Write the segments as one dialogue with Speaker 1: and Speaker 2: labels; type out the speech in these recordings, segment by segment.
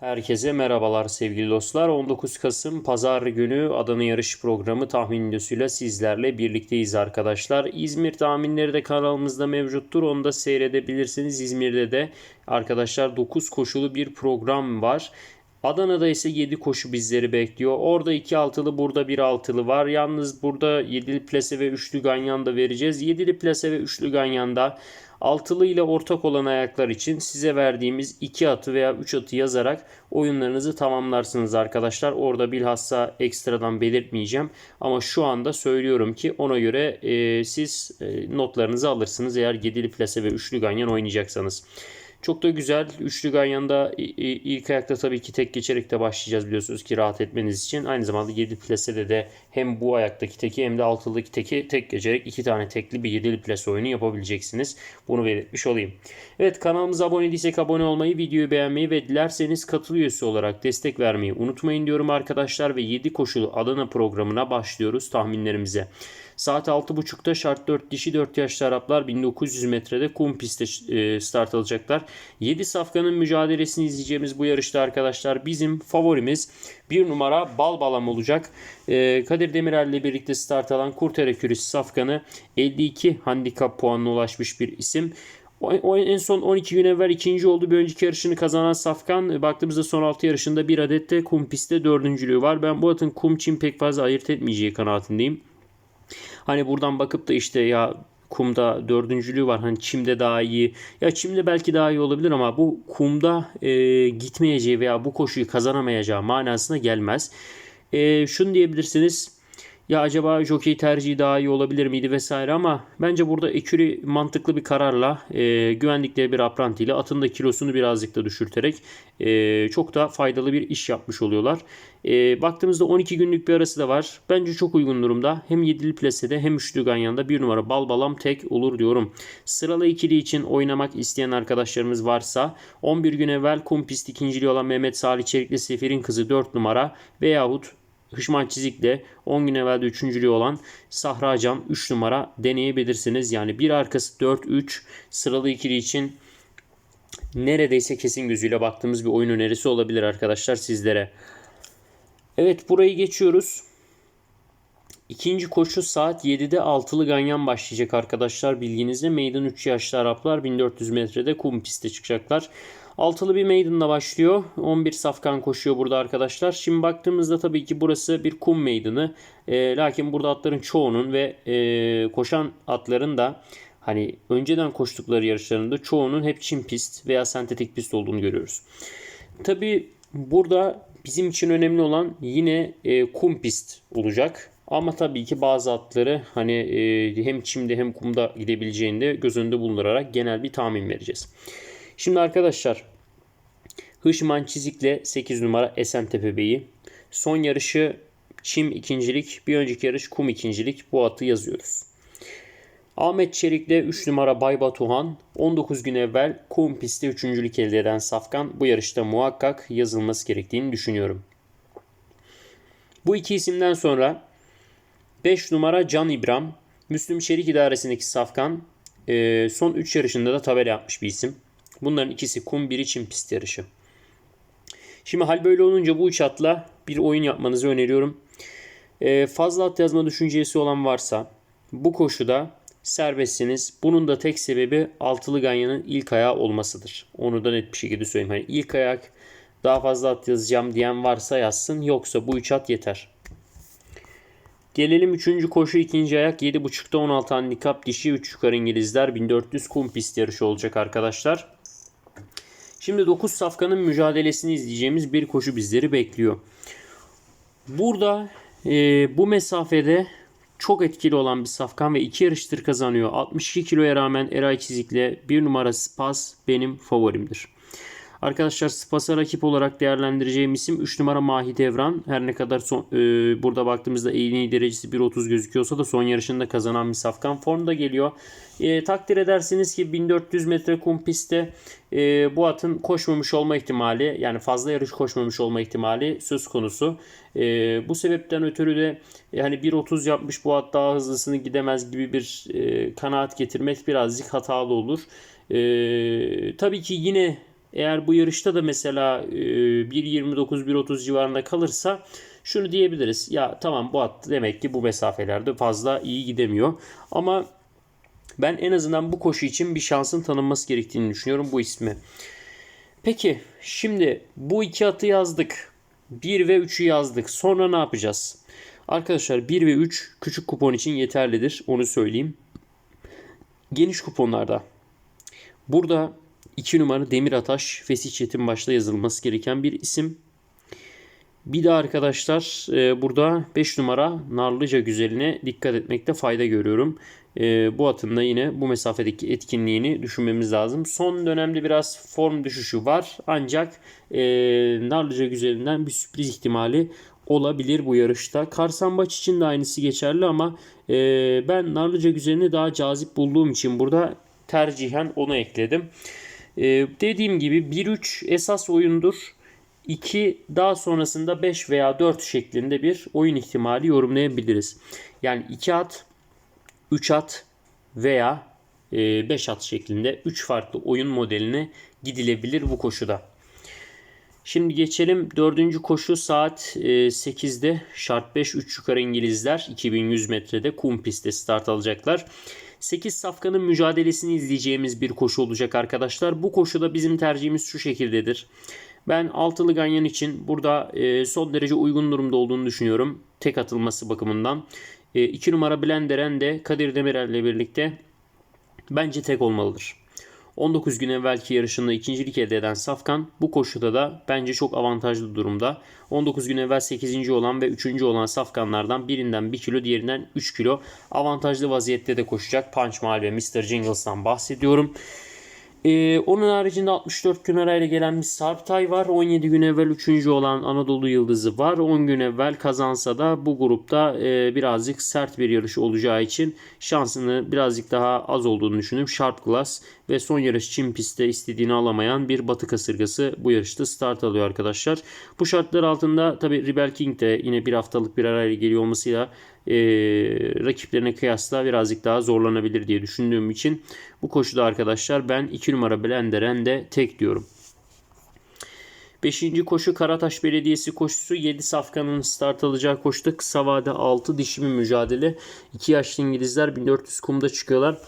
Speaker 1: Herkese merhabalar sevgili dostlar. 19 Kasım Pazar günü Adana Yarış Programı tahmin videosuyla sizlerle birlikteyiz arkadaşlar. İzmir tahminleri de kanalımızda mevcuttur. Onu da seyredebilirsiniz. İzmir'de de arkadaşlar 9 koşulu bir program var. Adana'da ise 7 koşu bizleri bekliyor. Orada 2 altılı burada 1 altılı var. Yalnız burada 7'li plase ve 3'lü ganyan da vereceğiz. 7'li plase ve 3'lü ganyanda altılı ile ortak olan ayaklar için size verdiğimiz 2 atı veya 3 atı yazarak oyunlarınızı tamamlarsınız arkadaşlar. Orada bilhassa ekstradan belirtmeyeceğim. Ama şu anda söylüyorum ki ona göre e, siz e, notlarınızı alırsınız eğer 7'li plase ve 3'lü ganyan oynayacaksanız. Çok da güzel. Üçlü Ganyan'da ilk ayakta tabii ki tek geçerek de başlayacağız biliyorsunuz ki rahat etmeniz için. Aynı zamanda 7 plasede de hem bu ayaktaki teki hem de altılıdaki teki tek geçerek iki tane tekli bir 7'li plase oyunu yapabileceksiniz. Bunu belirtmiş olayım. Evet kanalımıza abone değilsek abone olmayı, videoyu beğenmeyi ve dilerseniz katıl üyesi olarak destek vermeyi unutmayın diyorum arkadaşlar ve 7 koşulu Adana programına başlıyoruz tahminlerimize. Saat 6.30'da şart 4 dişi 4 yaşlı Araplar 1900 metrede kum pistte e, start alacaklar. 7 safkanın mücadelesini izleyeceğimiz bu yarışta arkadaşlar bizim favorimiz bir numara bal balam olacak. E, Kadir Demirel ile birlikte start alan Kurtere Kürüs safkanı 52 handikap puanına ulaşmış bir isim. O, en son 12 gün evvel ikinci oldu. Bir önceki yarışını kazanan Safkan e, baktığımızda son 6 yarışında bir adet de kum pistte dördüncülüğü var. Ben bu atın kum çim pek fazla ayırt etmeyeceği kanaatindeyim. Hani buradan bakıp da işte ya kumda dördüncülüğü var. Hani çimde daha iyi. Ya çimde belki daha iyi olabilir ama bu kumda e, gitmeyeceği veya bu koşuyu kazanamayacağı manasına gelmez. E, şunu diyebilirsiniz ya acaba jockey tercihi daha iyi olabilir miydi vesaire ama bence burada Eküri mantıklı bir kararla e, güvendikleri bir apranti ile atın da kilosunu birazcık da düşürterek e, çok da faydalı bir iş yapmış oluyorlar. E, baktığımızda 12 günlük bir arası da var. Bence çok uygun durumda. Hem 7'li plasede hem 3'lü ganyanda bir numara bal balam tek olur diyorum. Sıralı ikili için oynamak isteyen arkadaşlarımız varsa 11 gün evvel kum pist ikinciliği olan Mehmet Salih Çelikli Sefir'in kızı 4 numara veyahut Hışman Çizik'le 10 gün evvel de üçüncülüğü olan Sahra Can 3 numara deneyebilirsiniz. Yani bir arkası 4-3 sıralı ikili için neredeyse kesin gözüyle baktığımız bir oyun önerisi olabilir arkadaşlar sizlere. Evet burayı geçiyoruz. İkinci koşu saat 7'de altılı ganyan başlayacak arkadaşlar. Bilginizde meydan 3 yaşlı Araplar 1400 metrede kum piste çıkacaklar. Altılı bir meydanla başlıyor. 11 safkan koşuyor burada arkadaşlar. Şimdi baktığımızda tabii ki burası bir kum meydanı. E, lakin burada atların çoğunun ve e, koşan atların da hani önceden koştukları yarışlarında çoğunun hep çim pist veya sentetik pist olduğunu görüyoruz. Tabii burada bizim için önemli olan yine e, kum pist olacak. Ama tabii ki bazı atları hani e, hem çimde hem kumda gidebileceğini de göz önünde bulundurarak genel bir tahmin vereceğiz. Şimdi arkadaşlar Hışman Çizik'le 8 numara Esentepe Beyi. Son yarışı Çim ikincilik, bir önceki yarış Kum ikincilik. Bu atı yazıyoruz. Ahmet Çelik'le 3 numara Bay Batuhan 19 gün evvel kum pistte üçüncülük elde eden Safkan bu yarışta muhakkak yazılması gerektiğini düşünüyorum. Bu iki isimden sonra 5 numara Can İbrahim Müslüm Çelik idaresindeki Safkan son 3 yarışında da tabela yapmış bir isim. Bunların ikisi kum biri çim pist yarışı. Şimdi hal böyle olunca bu üç atla bir oyun yapmanızı öneriyorum. Ee, fazla at yazma düşüncesi olan varsa bu koşuda serbestsiniz. Bunun da tek sebebi altılı ganyanın ilk ayağı olmasıdır. Onu da net bir şekilde söyleyeyim. Hani ilk ayak daha fazla at yazacağım diyen varsa yazsın. Yoksa bu üç at yeter. Gelelim 3. koşu 2. ayak 7.5'ta 16 handikap dişi 3 yukarı İngilizler 1400 kum pist yarışı olacak arkadaşlar. Şimdi 9 safkanın mücadelesini izleyeceğimiz bir koşu bizleri bekliyor. Burada e, bu mesafede çok etkili olan bir safkan ve iki yarıştır kazanıyor. 62 kiloya rağmen Eray Çizik'le bir numara Spas benim favorimdir. Arkadaşlar Spas'a rakip olarak değerlendireceğim isim 3 numara Mahi Devran. Her ne kadar son, e, burada baktığımızda en derecesi 1.30 gözüküyorsa da son yarışında kazanan bir safkan formda geliyor. E, takdir edersiniz ki 1400 metre kum pistte e, bu atın koşmamış olma ihtimali yani fazla yarış koşmamış olma ihtimali söz konusu. E, bu sebepten ötürü de yani 1.30 yapmış bu at daha hızlısını gidemez gibi bir e, kanaat getirmek birazcık hatalı olur. E, tabii ki yine eğer bu yarışta da mesela e, 1.29-1.30 civarında kalırsa şunu diyebiliriz. Ya tamam bu at demek ki bu mesafelerde fazla iyi gidemiyor. Ama ben en azından bu koşu için bir şansın tanınması gerektiğini düşünüyorum bu ismi. Peki şimdi bu iki atı yazdık. 1 ve 3'ü yazdık. Sonra ne yapacağız? Arkadaşlar 1 ve 3 küçük kupon için yeterlidir. Onu söyleyeyim. Geniş kuponlarda. Burada 2 numara Demir Ataş Fesih Çetin başta yazılması gereken bir isim. Bir de arkadaşlar e, burada 5 numara Narlıca Güzeline dikkat etmekte fayda görüyorum. E, bu atın da yine bu mesafedeki etkinliğini düşünmemiz lazım. Son dönemde biraz form düşüşü var. Ancak e, Narlıca Güzelinden bir sürpriz ihtimali olabilir bu yarışta. Karsambaç için de aynısı geçerli ama e, ben Narlıca Güzelini daha cazip bulduğum için burada tercihen onu ekledim. E, dediğim gibi 1-3 esas oyundur. 2 daha sonrasında 5 veya 4 şeklinde bir oyun ihtimali yorumlayabiliriz. Yani 2 at, 3 at veya 5 at şeklinde 3 farklı oyun modeline gidilebilir bu koşuda. Şimdi geçelim dördüncü koşu saat 8'de şart 5 3 yukarı İngilizler 2100 metrede kum pistte start alacaklar. 8 safkanın mücadelesini izleyeceğimiz bir koşu olacak arkadaşlar. Bu koşuda bizim tercihimiz şu şekildedir. Ben altılı ganyan için burada e, son derece uygun durumda olduğunu düşünüyorum. Tek atılması bakımından. 2 e, numara Blenderen de Kadir Demirel ile birlikte bence tek olmalıdır. 19 gün evvelki yarışında ikincilik elde eden Safkan bu koşuda da bence çok avantajlı durumda. 19 gün evvel 8. olan ve 3. olan Safkanlardan birinden 1 kilo diğerinden 3 kilo avantajlı vaziyette de koşacak Punch Mal ve Mr. Jingles'tan bahsediyorum. Ee, onun haricinde 64 gün arayla gelen bir Sarptay var. 17 gün evvel 3. olan Anadolu Yıldızı var. 10 gün evvel kazansa da bu grupta e, birazcık sert bir yarış olacağı için şansını birazcık daha az olduğunu düşünüp Sharp Glass ve son yarış Çin pistte istediğini alamayan bir batı kasırgası bu yarışta start alıyor arkadaşlar. Bu şartlar altında tabi Rebel King de yine bir haftalık bir arayla geliyor olmasıyla e, rakiplerine kıyasla birazcık daha zorlanabilir diye düşündüğüm için bu koşuda arkadaşlar ben 2 numara Blenderen de tek diyorum. 5. koşu Karataş Belediyesi koşusu 7 safkanın start alacağı koşuda kısa vade 6 dişi bir mücadele. 2 yaşlı İngilizler 1400 kumda çıkıyorlar.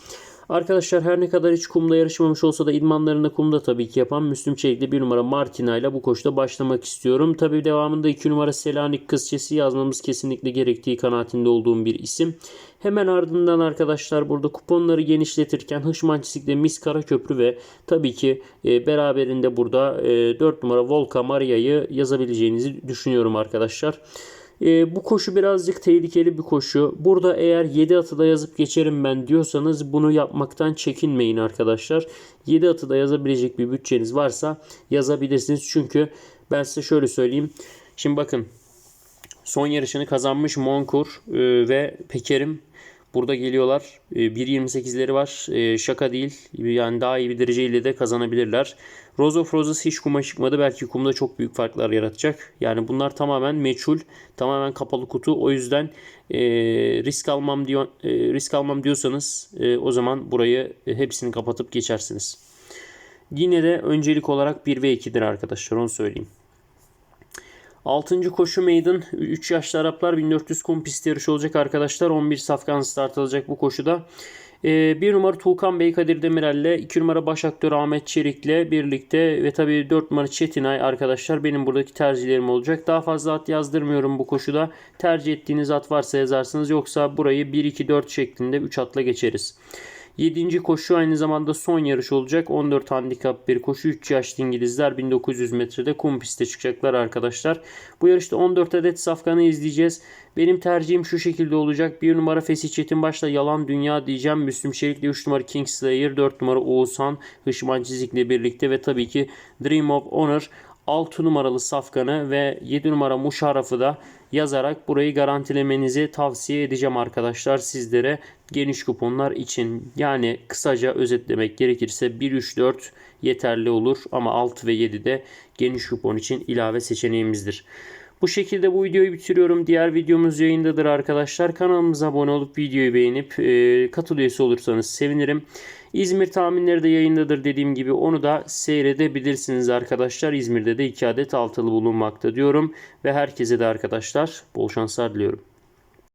Speaker 1: Arkadaşlar her ne kadar hiç kumda yarışmamış olsa da idmanlarında kumda tabii ki yapan Müslüm Çelik'te bir numara Martina ile bu koşuda başlamak istiyorum. Tabii devamında iki numara Selanik Kızçesi yazmamız kesinlikle gerektiği kanaatinde olduğum bir isim. Hemen ardından arkadaşlar burada kuponları genişletirken Hışman Çisik'te Mis Karaköprü ve tabii ki e, beraberinde burada e, 4 numara Volka Maria'yı yazabileceğinizi düşünüyorum arkadaşlar. E, bu koşu birazcık tehlikeli bir koşu. Burada eğer 7 atı da yazıp geçerim ben diyorsanız bunu yapmaktan çekinmeyin arkadaşlar. 7 atı da yazabilecek bir bütçeniz varsa yazabilirsiniz. Çünkü ben size şöyle söyleyeyim. Şimdi bakın son yarışını kazanmış Monkur e, ve Pekerim Burada geliyorlar. 1.28'leri ee, var. Ee, şaka değil. Yani daha iyi bir dereceyle de kazanabilirler. Rose of Roses hiç kuma çıkmadı. Belki kumda çok büyük farklar yaratacak. Yani bunlar tamamen meçhul. Tamamen kapalı kutu. O yüzden e, risk almam diyor e, risk almam diyorsanız e, o zaman burayı e, hepsini kapatıp geçersiniz. Yine de öncelik olarak 1 ve 2'dir arkadaşlar onu söyleyeyim. 6. koşu maiden 3 yaşlı Araplar 1400 kum pist yarışı olacak arkadaşlar. 11 safkan start alacak bu koşuda. Ee, bir numara Tuğkan Bey Kadir Demirel'le, iki numara baş aktör Ahmet Çelik'le birlikte ve tabii 4 numara Çetinay arkadaşlar benim buradaki tercihlerim olacak. Daha fazla at yazdırmıyorum bu koşuda. Tercih ettiğiniz at varsa yazarsınız yoksa burayı 1-2-4 şeklinde 3 atla geçeriz. 7. koşu aynı zamanda son yarış olacak. 14 handikap bir koşu. 3 yaşlı İngilizler 1900 metrede kum piste çıkacaklar arkadaşlar. Bu yarışta 14 adet safkanı izleyeceğiz. Benim tercihim şu şekilde olacak. 1 numara Fesih Çetin başta Yalan Dünya diyeceğim. Müslüm Şerik'le 3 numara Kingslayer, 4 numara Oğuzhan, Hışman Çizik'le birlikte ve tabii ki Dream of Honor 6 numaralı safkanı ve 7 numara Muşarraf'ı da yazarak burayı garantilemenizi tavsiye edeceğim arkadaşlar sizlere geniş kuponlar için. Yani kısaca özetlemek gerekirse 1 3 4 yeterli olur ama 6 ve 7 de geniş kupon için ilave seçeneğimizdir. Bu şekilde bu videoyu bitiriyorum. Diğer videomuz yayındadır arkadaşlar. Kanalımıza abone olup videoyu beğenip e, katıl üyesi olursanız sevinirim. İzmir tahminleri de yayındadır dediğim gibi onu da seyredebilirsiniz arkadaşlar. İzmir'de de 2 adet altılı bulunmakta diyorum. Ve herkese de arkadaşlar bol şanslar diliyorum.